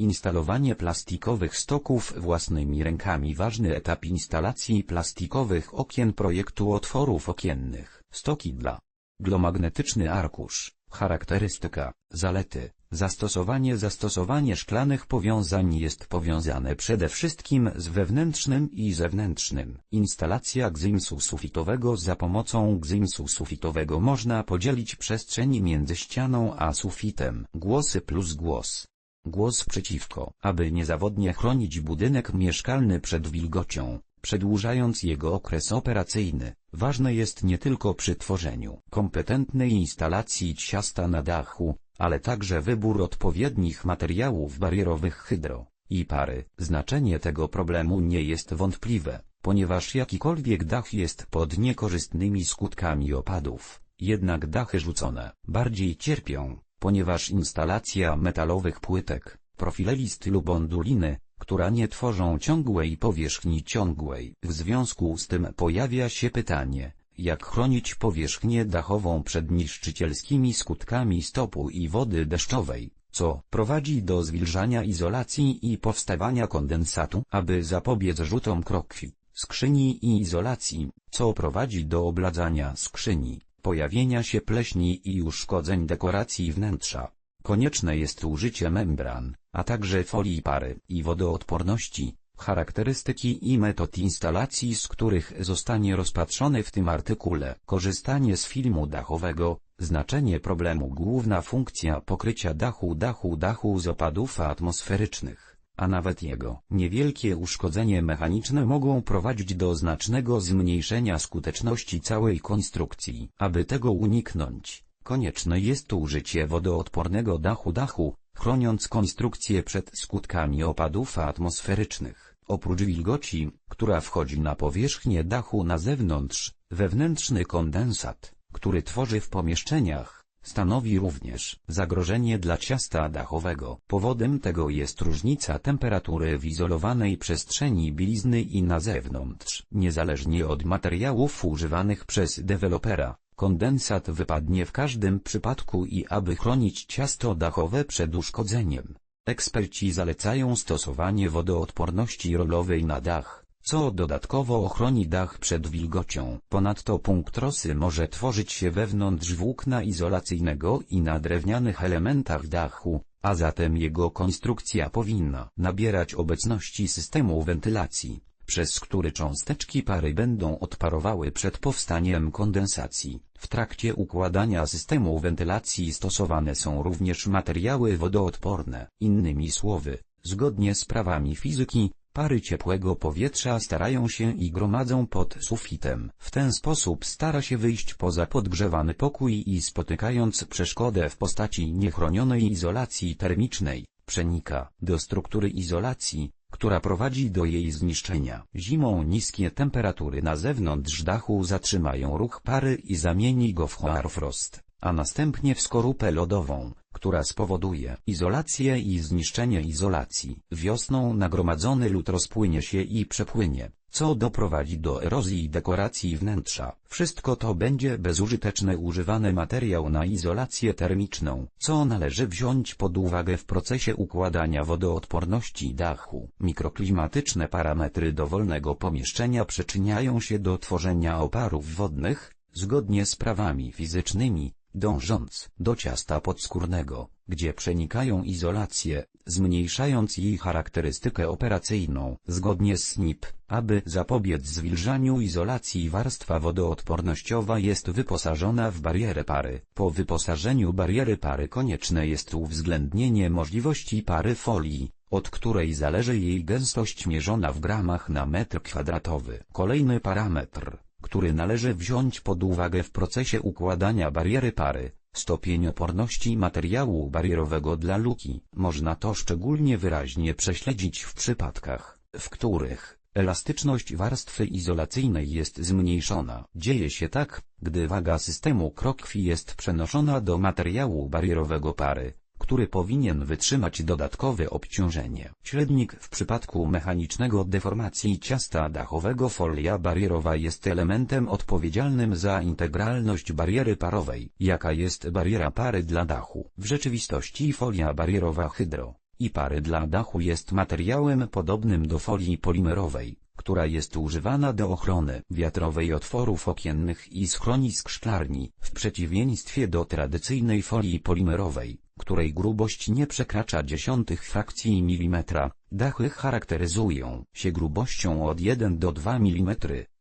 Instalowanie plastikowych stoków własnymi rękami Ważny etap instalacji plastikowych okien projektu otworów okiennych. Stoki dla Glomagnetyczny arkusz Charakterystyka, zalety, zastosowanie Zastosowanie szklanych powiązań jest powiązane przede wszystkim z wewnętrznym i zewnętrznym. Instalacja gzymsu sufitowego Za pomocą gzymsu sufitowego można podzielić przestrzeń między ścianą a sufitem. Głosy plus głos. Głos przeciwko, aby niezawodnie chronić budynek mieszkalny przed wilgocią, przedłużając jego okres operacyjny. Ważne jest nie tylko przy tworzeniu kompetentnej instalacji ciasta na dachu, ale także wybór odpowiednich materiałów barierowych hydro i pary. Znaczenie tego problemu nie jest wątpliwe, ponieważ jakikolwiek dach jest pod niekorzystnymi skutkami opadów, jednak dachy rzucone bardziej cierpią, ponieważ instalacja metalowych płytek, profileli stylu bonduliny, która nie tworzą ciągłej powierzchni ciągłej. W związku z tym pojawia się pytanie, jak chronić powierzchnię dachową przed niszczycielskimi skutkami stopu i wody deszczowej, co prowadzi do zwilżania izolacji i powstawania kondensatu, aby zapobiec rzutom krokwi, skrzyni i izolacji, co prowadzi do obladzania skrzyni, pojawienia się pleśni i uszkodzeń dekoracji wnętrza. Konieczne jest użycie membran, a także folii pary i wodoodporności, charakterystyki i metod instalacji z których zostanie rozpatrzony w tym artykule. Korzystanie z filmu dachowego, znaczenie problemu Główna funkcja pokrycia dachu dachu dachu z opadów atmosferycznych, a nawet jego niewielkie uszkodzenie mechaniczne mogą prowadzić do znacznego zmniejszenia skuteczności całej konstrukcji. Aby tego uniknąć, konieczne jest użycie wodoodpornego dachu dachu, chroniąc konstrukcję przed skutkami opadów atmosferycznych. Oprócz wilgoci, która wchodzi na powierzchnię dachu na zewnątrz, wewnętrzny kondensat, który tworzy w pomieszczeniach, stanowi również zagrożenie dla ciasta dachowego. Powodem tego jest różnica temperatury w izolowanej przestrzeni bielizny i na zewnątrz. Niezależnie od materiałów używanych przez dewelopera, kondensat wypadnie w każdym przypadku i aby chronić ciasto dachowe przed uszkodzeniem, Eksperci zalecają stosowanie wodoodporności rolowej na dach, co dodatkowo ochroni dach przed wilgocią. Ponadto punkt rosy może tworzyć się wewnątrz włókna izolacyjnego i na drewnianych elementach dachu, a zatem jego konstrukcja powinna nabierać obecności systemu wentylacji przez który cząsteczki pary będą odparowały przed powstaniem kondensacji. W trakcie układania systemu wentylacji stosowane są również materiały wodoodporne. Innymi słowy, zgodnie z prawami fizyki, pary ciepłego powietrza starają się i gromadzą pod sufitem. W ten sposób stara się wyjść poza podgrzewany pokój i spotykając przeszkodę w postaci niechronionej izolacji termicznej, przenika do struktury izolacji, która prowadzi do jej zniszczenia. Zimą niskie temperatury na zewnątrz dachu zatrzymają ruch pary i zamieni go w hoarfrost, a następnie w skorupę lodową, która spowoduje izolację i zniszczenie izolacji. Wiosną nagromadzony lód rozpłynie się i przepłynie, co doprowadzi do erozji dekoracji wnętrza. Wszystko to będzie bezużyteczne używany materiał na izolację termiczną, co należy wziąć pod uwagę w procesie układania wodoodporności dachu. Mikroklimatyczne parametry dowolnego pomieszczenia przyczyniają się do tworzenia oparów wodnych, zgodnie z prawami fizycznymi, dążąc do ciasta podskórnego, gdzie przenikają izolację, zmniejszając jej charakterystykę operacyjną. Zgodnie z SNIP, aby zapobiec zwilżaniu izolacji warstwa wodoodpornościowa jest wyposażona w barierę pary. Po wyposażeniu bariery pary konieczne jest uwzględnienie możliwości pary folii, od której zależy jej gęstość mierzona w gramach na metr kwadratowy. Kolejny parametr który należy wziąć pod uwagę w procesie układania bariery pary, stopień oporności materiału barierowego dla luki. Można to szczególnie wyraźnie prześledzić w przypadkach, w których elastyczność warstwy izolacyjnej jest zmniejszona. Dzieje się tak, gdy waga systemu krokwi jest przenoszona do materiału barierowego pary, który powinien wytrzymać dodatkowe obciążenie. Średnik w przypadku mechanicznego deformacji ciasta dachowego folia barierowa jest elementem odpowiedzialnym za integralność bariery parowej. Jaka jest bariera pary dla dachu? W rzeczywistości folia barierowa hydro i pary dla dachu jest materiałem podobnym do folii polimerowej, która jest używana do ochrony wiatrowej otworów okiennych i schronisk szklarni, w przeciwieństwie do tradycyjnej folii polimerowej, której grubość nie przekracza dziesiątych frakcji milimetra. Dachy charakteryzują się grubością od 1 do 2 mm,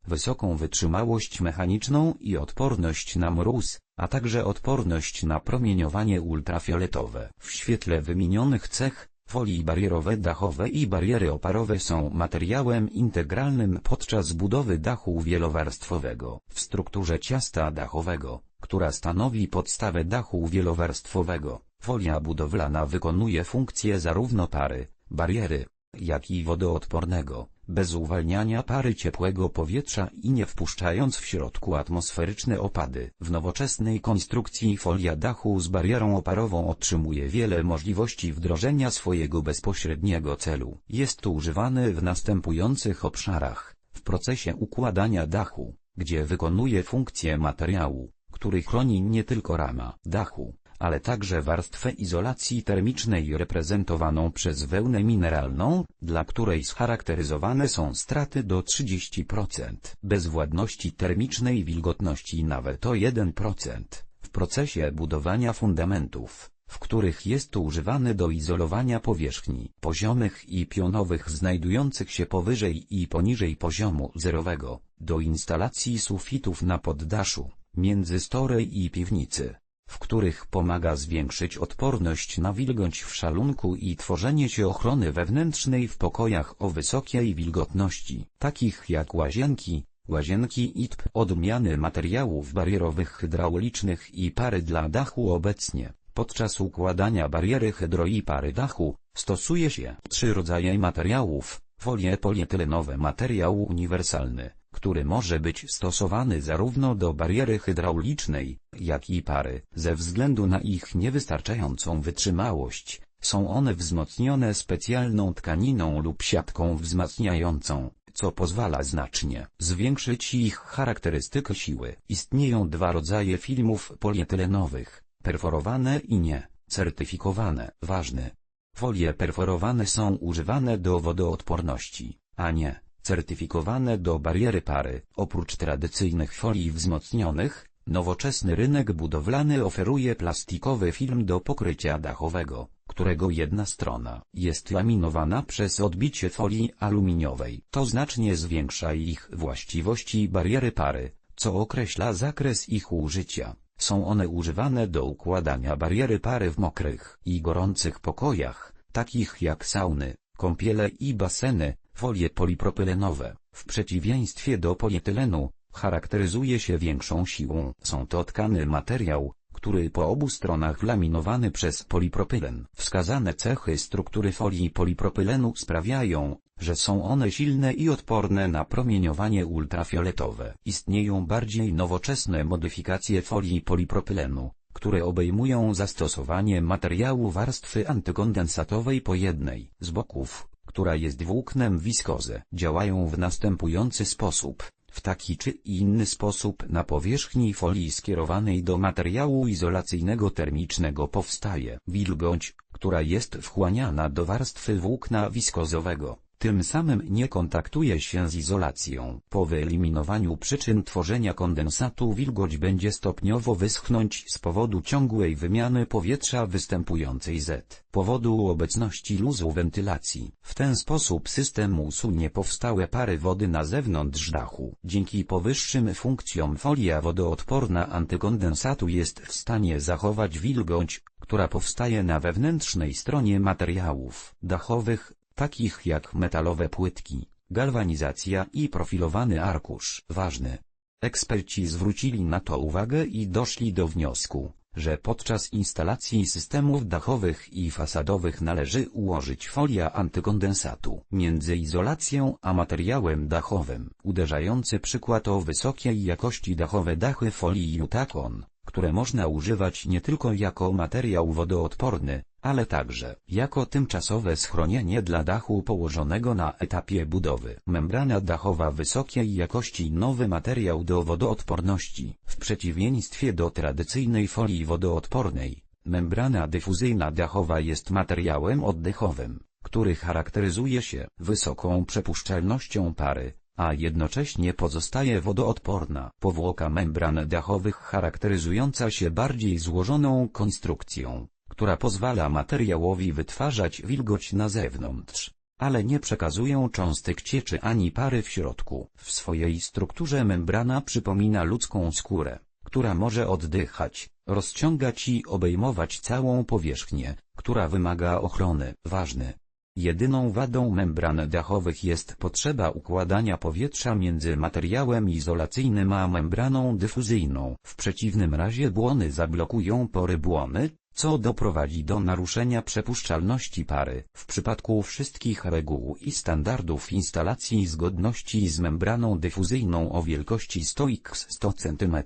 wysoką wytrzymałość mechaniczną i odporność na mróz, a także odporność na promieniowanie ultrafioletowe. W świetle wymienionych cech, folii barierowe dachowe i bariery oparowe są materiałem integralnym podczas budowy dachu wielowarstwowego. W strukturze ciasta dachowego, która stanowi podstawę dachu wielowarstwowego, folia budowlana wykonuje funkcję zarówno pary, bariery, jak i wodoodpornego, bez uwalniania pary ciepłego powietrza i nie wpuszczając w środku atmosferyczne opady. W nowoczesnej konstrukcji folia dachu z barierą oparową otrzymuje wiele możliwości wdrożenia swojego bezpośredniego celu. Jest używany w następujących obszarach. W procesie układania dachu, gdzie wykonuje funkcję materiału, który chroni nie tylko rama dachu, ale także warstwę izolacji termicznej reprezentowaną przez wełnę mineralną, dla której scharakteryzowane są straty do 30%, bezwładności termicznej wilgotności nawet o 1%, w procesie budowania fundamentów w których jest używany do izolowania powierzchni poziomych i pionowych znajdujących się powyżej i poniżej poziomu zerowego, do instalacji sufitów na poddaszu, między storej i piwnicy, w których pomaga zwiększyć odporność na wilgoć w szalunku i tworzenie się ochrony wewnętrznej w pokojach o wysokiej wilgotności, takich jak łazienki, łazienki ITP, odmiany materiałów barierowych hydraulicznych i pary dla dachu obecnie. Podczas układania bariery hydro i pary dachu, stosuje się trzy rodzaje materiałów, folie polietylenowe materiał uniwersalny, który może być stosowany zarówno do bariery hydraulicznej, jak i pary. Ze względu na ich niewystarczającą wytrzymałość, są one wzmocnione specjalną tkaniną lub siatką wzmacniającą, co pozwala znacznie zwiększyć ich charakterystykę siły. Istnieją dwa rodzaje filmów polietylenowych, perforowane i nie, certyfikowane. Ważne. Folie perforowane są używane do wodoodporności, a nie certyfikowane do bariery pary. Oprócz tradycyjnych folii wzmocnionych, nowoczesny rynek budowlany oferuje plastikowy film do pokrycia dachowego, którego jedna strona jest laminowana przez odbicie folii aluminiowej. To znacznie zwiększa ich właściwości bariery pary, co określa zakres ich użycia. Są one używane do układania bariery pary w mokrych i gorących pokojach, takich jak sauny, kąpiele i baseny, Folie polipropylenowe, w przeciwieństwie do polietylenu, charakteryzuje się większą siłą. Są to tkany materiał, który po obu stronach laminowany przez polipropylen. Wskazane cechy struktury folii polipropylenu sprawiają, że są one silne i odporne na promieniowanie ultrafioletowe. Istnieją bardziej nowoczesne modyfikacje folii polipropylenu, które obejmują zastosowanie materiału warstwy antykondensatowej po jednej z boków, która jest włóknem wiskozy, działają w następujący sposób. W taki czy inny sposób na powierzchni folii skierowanej do materiału izolacyjnego termicznego powstaje wilgoć, która jest wchłaniana do warstwy włókna wiskozowego. Tym samym nie kontaktuje się z izolacją. Po wyeliminowaniu przyczyn tworzenia kondensatu wilgoć będzie stopniowo wyschnąć z powodu ciągłej wymiany powietrza występującej z powodu obecności luzu wentylacji. W ten sposób system usunie powstałe pary wody na zewnątrz dachu. Dzięki powyższym funkcjom folia wodoodporna antykondensatu jest w stanie zachować wilgoć, która powstaje na wewnętrznej stronie materiałów dachowych, takich jak metalowe płytki, galwanizacja i profilowany arkusz. Ważny. Eksperci zwrócili na to uwagę i doszli do wniosku, że podczas instalacji systemów dachowych i fasadowych należy ułożyć folia antykondensatu między izolacją a materiałem dachowym. Uderzający przykład o wysokiej jakości dachowe dachy folii Jutakon, które można używać nie tylko jako materiał wodoodporny, ale także jako tymczasowe schronienie dla dachu położonego na etapie budowy. Membrana dachowa wysokiej jakości nowy materiał do wodoodporności, w przeciwieństwie do tradycyjnej folii wodoodpornej, Membrana dyfuzyjna dachowa jest materiałem oddechowym, który charakteryzuje się wysoką przepuszczalnością pary, a jednocześnie pozostaje wodoodporna. Powłoka membran dachowych charakteryzująca się bardziej złożoną konstrukcją, która pozwala materiałowi wytwarzać wilgoć na zewnątrz, ale nie przekazują cząstek cieczy ani pary w środku. W swojej strukturze membrana przypomina ludzką skórę, która może oddychać, rozciągać i obejmować całą powierzchnię, która wymaga ochrony. Ważny. Jedyną wadą membran dachowych jest potrzeba układania powietrza między materiałem izolacyjnym a membraną dyfuzyjną. W przeciwnym razie błony zablokują pory błony, co doprowadzi do naruszenia przepuszczalności pary. W przypadku wszystkich reguł i standardów instalacji zgodności z membraną dyfuzyjną o wielkości 100x 100 cm,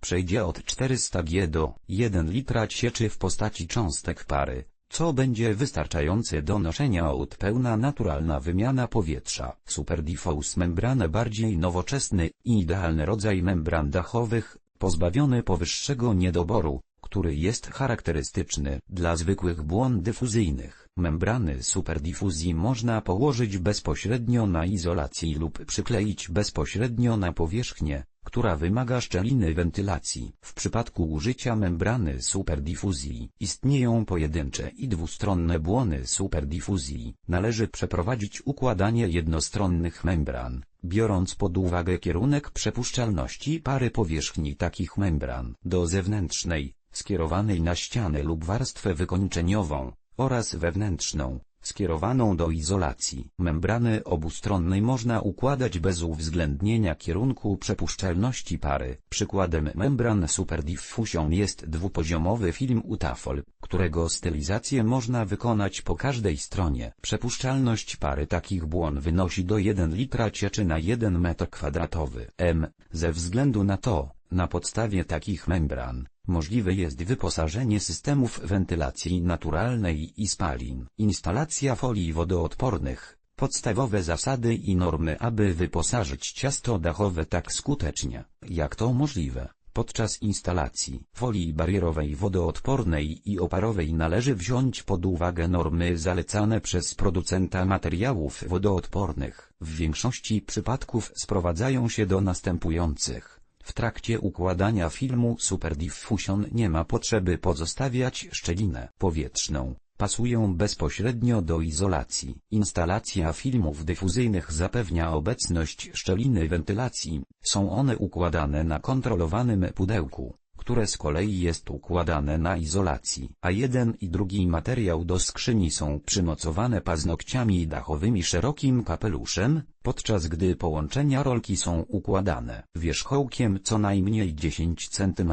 przejdzie od 400 G do 1 litra cieczy w postaci cząstek pary, co będzie wystarczające do noszenia aut pełna naturalna wymiana powietrza. Superdiffuse membrana bardziej nowoczesny i idealny rodzaj membran dachowych, pozbawiony powyższego niedoboru, który jest charakterystyczny dla zwykłych błon dyfuzyjnych. Membrany superdifuzji można położyć bezpośrednio na izolacji lub przykleić bezpośrednio na powierzchnię, która wymaga szczeliny wentylacji. W przypadku użycia membrany superdifuzji istnieją pojedyncze i dwustronne błony superdifuzji. Należy przeprowadzić układanie jednostronnych membran, biorąc pod uwagę kierunek przepuszczalności pary powierzchni takich membran do zewnętrznej, skierowanej na ścianę lub warstwę wykończeniową, oraz wewnętrzną, skierowaną do izolacji. Membrany obustronnej można układać bez uwzględnienia kierunku przepuszczalności pary. Przykładem membran Superdiffusion jest dwupoziomowy film Utafol, którego stylizację można wykonać po każdej stronie. Przepuszczalność pary takich błon wynosi do 1 litra cieczy na 1 metr kwadratowy. M. Ze względu na to, na podstawie takich membran, Możliwe jest wyposażenie systemów wentylacji naturalnej i spalin. Instalacja folii wodoodpornych. Podstawowe zasady i normy aby wyposażyć ciasto dachowe tak skutecznie, jak to możliwe. Podczas instalacji folii barierowej wodoodpornej i oparowej należy wziąć pod uwagę normy zalecane przez producenta materiałów wodoodpornych. W większości przypadków sprowadzają się do następujących. W trakcie układania filmu Superdiffusion nie ma potrzeby pozostawiać szczelinę powietrzną. Pasują bezpośrednio do izolacji. Instalacja filmów dyfuzyjnych zapewnia obecność szczeliny wentylacji. Są one układane na kontrolowanym pudełku które z kolei jest układane na izolacji, a jeden i drugi materiał do skrzyni są przymocowane paznokciami dachowymi szerokim kapeluszem, podczas gdy połączenia rolki są układane wierzchołkiem co najmniej 10 cm.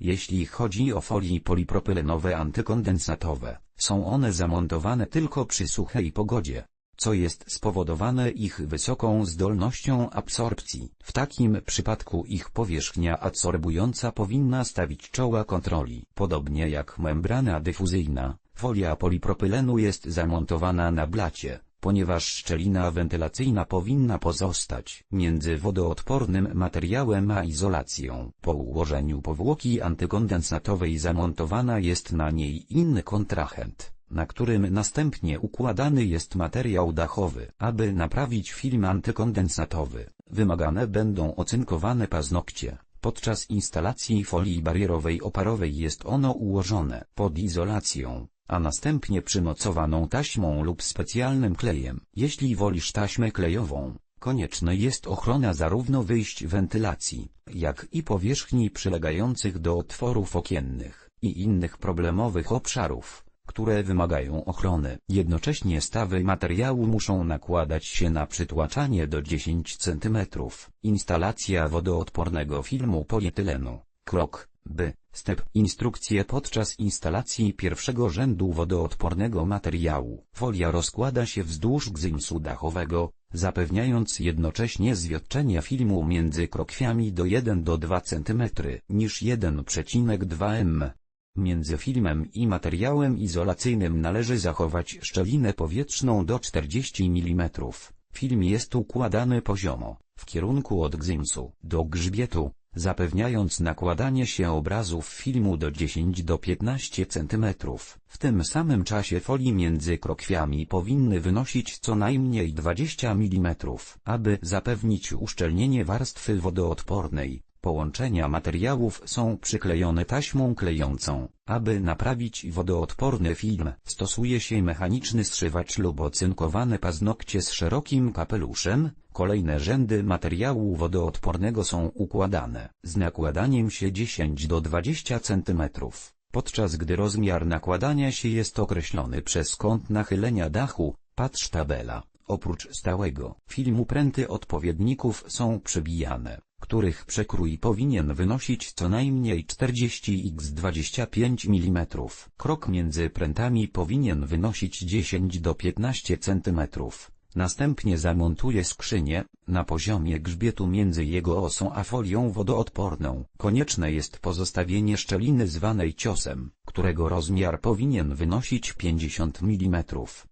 Jeśli chodzi o folii polipropylenowe antykondensatowe, są one zamontowane tylko przy suchej pogodzie co jest spowodowane ich wysoką zdolnością absorpcji. W takim przypadku ich powierzchnia adsorbująca powinna stawić czoła kontroli. Podobnie jak membrana dyfuzyjna, folia polipropylenu jest zamontowana na blacie, ponieważ szczelina wentylacyjna powinna pozostać między wodoodpornym materiałem a izolacją. Po ułożeniu powłoki antykondensatowej zamontowana jest na niej inny kontrahent na którym następnie układany jest materiał dachowy. Aby naprawić film antykondensatowy, wymagane będą ocynkowane paznokcie. Podczas instalacji folii barierowej oparowej jest ono ułożone pod izolacją, a następnie przymocowaną taśmą lub specjalnym klejem. Jeśli wolisz taśmę klejową, konieczne jest ochrona zarówno wyjść wentylacji, jak i powierzchni przylegających do otworów okiennych i innych problemowych obszarów które wymagają ochrony. Jednocześnie stawy materiału muszą nakładać się na przytłaczanie do 10 cm. Instalacja wodoodpornego filmu polietylenu. Krok B. Step. Instrukcje podczas instalacji pierwszego rzędu wodoodpornego materiału. Folia rozkłada się wzdłuż gzymsu dachowego, zapewniając jednocześnie zwiotczenie filmu między krokwiami do 1 do 2 cm niż 1,2 m. Między filmem i materiałem izolacyjnym należy zachować szczelinę powietrzną do 40 mm. Film jest układany poziomo, w kierunku od gzymsu do grzbietu, zapewniając nakładanie się obrazów filmu do 10 do 15 cm. W tym samym czasie folii między krokwiami powinny wynosić co najmniej 20 mm. Aby zapewnić uszczelnienie warstwy wodoodpornej, Połączenia materiałów są przyklejone taśmą klejącą. Aby naprawić wodoodporny film, stosuje się mechaniczny zszywacz lub ocynkowane paznokcie z szerokim kapeluszem. Kolejne rzędy materiału wodoodpornego są układane z nakładaniem się 10 do 20 cm podczas gdy rozmiar nakładania się jest określony przez kąt nachylenia dachu, patrz tabela. Oprócz stałego filmu pręty odpowiedników są przebijane których przekrój powinien wynosić co najmniej 40 x 25 mm. Krok między prętami powinien wynosić 10 do 15 cm. Następnie zamontuje skrzynię, na poziomie grzbietu między jego osą a folią wodoodporną. Konieczne jest pozostawienie szczeliny zwanej ciosem, którego rozmiar powinien wynosić 50 mm.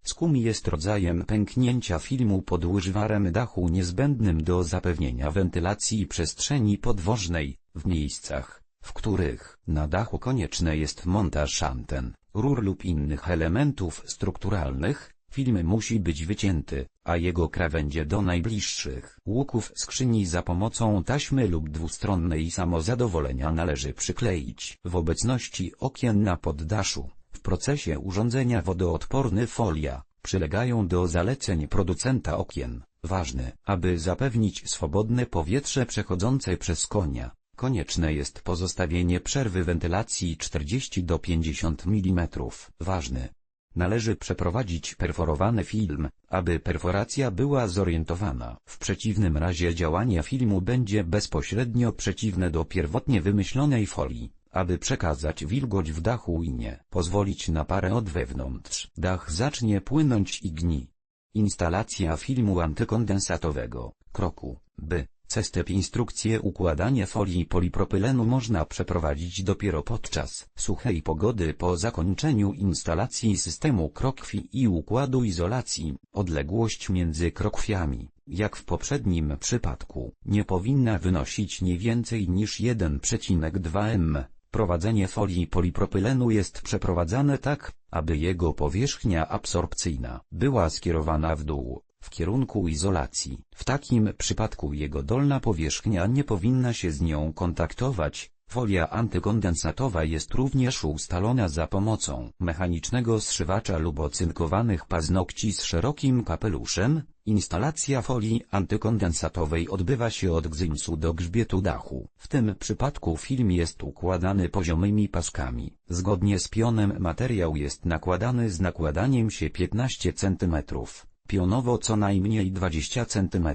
Skum jest rodzajem pęknięcia filmu pod łyżwarem dachu niezbędnym do zapewnienia wentylacji przestrzeni podwożnej, w miejscach, w których na dachu konieczne jest montaż anten, rur lub innych elementów strukturalnych, Film musi być wycięty, a jego krawędzie do najbliższych łuków skrzyni za pomocą taśmy lub dwustronnej samozadowolenia należy przykleić. W obecności okien na poddaszu, w procesie urządzenia wodoodporny folia, przylegają do zaleceń producenta okien. Ważne, aby zapewnić swobodne powietrze przechodzące przez konia. Konieczne jest pozostawienie przerwy wentylacji 40 do 50 mm. Ważne, Należy przeprowadzić perforowany film, aby perforacja była zorientowana. W przeciwnym razie działanie filmu będzie bezpośrednio przeciwne do pierwotnie wymyślonej folii. Aby przekazać wilgoć w dachu i nie pozwolić na parę od wewnątrz, dach zacznie płynąć i gni. Instalacja filmu antykondensatowego. Kroku, by C-step instrukcję układania folii polipropylenu można przeprowadzić dopiero podczas suchej pogody po zakończeniu instalacji systemu krokwi i układu izolacji. Odległość między krokwiami, jak w poprzednim przypadku, nie powinna wynosić nie więcej niż 1,2 m. Prowadzenie folii polipropylenu jest przeprowadzane tak, aby jego powierzchnia absorpcyjna była skierowana w dół w kierunku izolacji. W takim przypadku jego dolna powierzchnia nie powinna się z nią kontaktować. Folia antykondensatowa jest również ustalona za pomocą mechanicznego zszywacza lub ocynkowanych paznokci z szerokim kapeluszem. Instalacja folii antykondensatowej odbywa się od gzymsu do grzbietu dachu. W tym przypadku film jest układany poziomymi paskami. Zgodnie z pionem materiał jest nakładany z nakładaniem się 15 cm pionowo co najmniej 20 cm.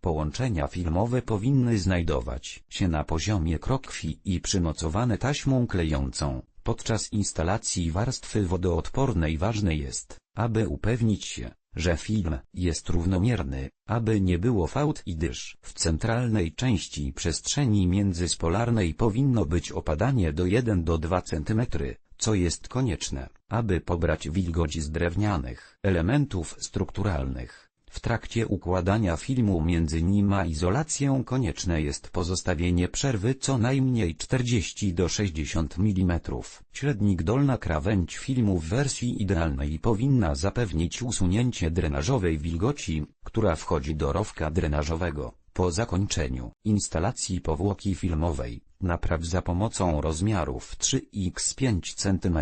Połączenia filmowe powinny znajdować się na poziomie krokwi i przymocowane taśmą klejącą. Podczas instalacji warstwy wodoodpornej ważne jest, aby upewnić się, że film jest równomierny, aby nie było fałd i dysz. W centralnej części przestrzeni międzyspolarnej powinno być opadanie do 1 do 2 cm, co jest konieczne, aby pobrać wilgoć z drewnianych elementów strukturalnych. W trakcie układania filmu między nim a izolacją konieczne jest pozostawienie przerwy co najmniej 40 do 60 mm. Średnik dolna krawędź filmu w wersji idealnej powinna zapewnić usunięcie drenażowej wilgoci, która wchodzi do rowka drenażowego. Po zakończeniu instalacji powłoki filmowej, napraw za pomocą rozmiarów 3x5 cm,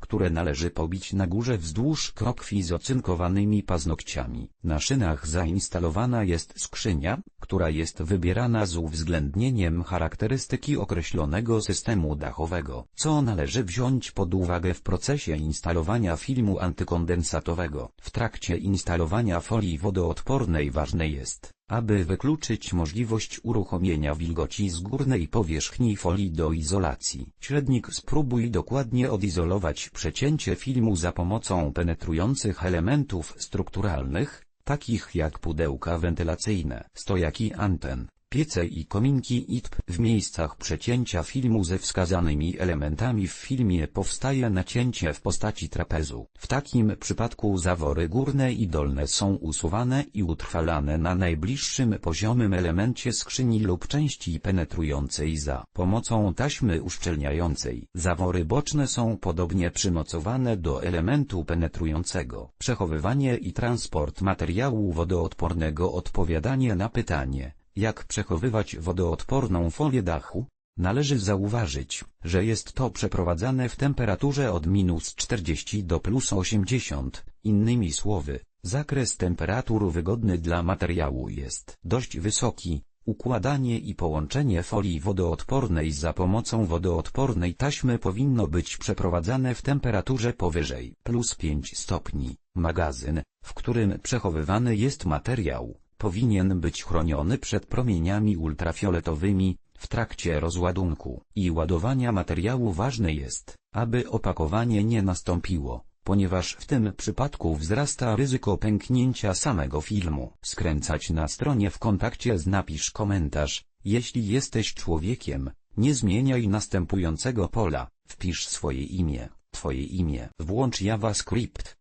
które należy pobić na górze wzdłuż krokwi z ocynkowanymi paznokciami. Na szynach zainstalowana jest skrzynia, która jest wybierana z uwzględnieniem charakterystyki określonego systemu dachowego, co należy wziąć pod uwagę w procesie instalowania filmu antykondensatowego. W trakcie instalowania folii wodoodpornej ważne jest, aby wykluczyć możliwość uruchomienia wilgoci z górnej powierzchni folii do izolacji. Średnik spróbuj dokładnie odizolować przecięcie filmu za pomocą penetrujących elementów strukturalnych, takich jak pudełka wentylacyjne, stojaki anten, piece i kominki ITP. W miejscach przecięcia filmu ze wskazanymi elementami w filmie powstaje nacięcie w postaci trapezu. W takim przypadku zawory górne i dolne są usuwane i utrwalane na najbliższym poziomym elemencie skrzyni lub części penetrującej za pomocą taśmy uszczelniającej. Zawory boczne są podobnie przymocowane do elementu penetrującego. Przechowywanie i transport materiału wodoodpornego Odpowiadanie na pytanie, jak przechowywać wodoodporną folię dachu? Należy zauważyć, że jest to przeprowadzane w temperaturze od minus 40 do plus 80, innymi słowy, zakres temperatur wygodny dla materiału jest dość wysoki, Układanie i połączenie folii wodoodpornej za pomocą wodoodpornej taśmy powinno być przeprowadzane w temperaturze powyżej plus 5 stopni. Magazyn, w którym przechowywany jest materiał, powinien być chroniony przed promieniami ultrafioletowymi, w trakcie rozładunku i ładowania materiału ważne jest, aby opakowanie nie nastąpiło, ponieważ w tym przypadku wzrasta ryzyko pęknięcia samego filmu. Skręcać na stronie w kontakcie z napisz komentarz, jeśli jesteś człowiekiem, nie zmieniaj następującego pola, wpisz swoje imię, twoje imię. Włącz JavaScript,